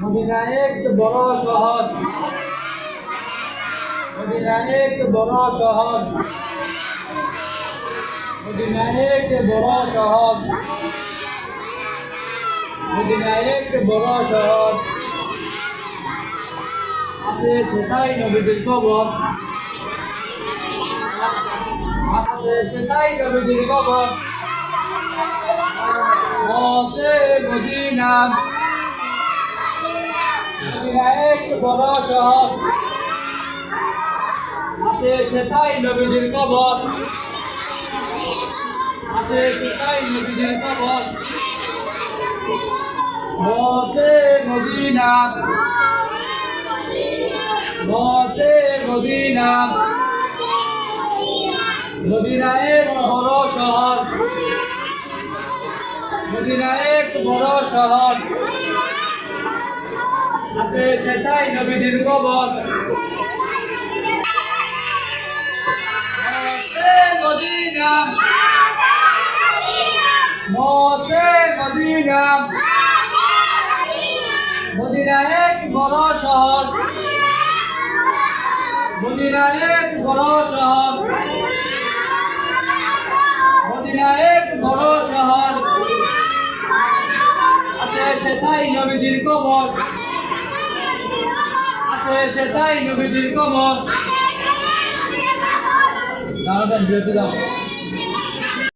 Medina এক বড় শহর। মদিনা এক বড় শহর। মদিনা এক বড় শহর। মদিনা এক বড় শহর আছে সেটাই নবীদের খবর আছে সেটাই নবীদের খবর পথে মদিনা এক বড় শহর আছে সেটাই নবীদের খবর আছে সেটাই নবীদের খবর পথে মদিনা পথে মদিনা মদিনা এক বড় শহর। মদিনা এক বড় শহর। আছে সেটাই নবীদের কবর। মদিনা। মতে মদিনা। মদিনা এক বড় শহর। মদিনা আছে সেটাই নবীজির কবর। আছে সেটাই নবীজির কবর। দাঁড়াবেন বিরতি দাও।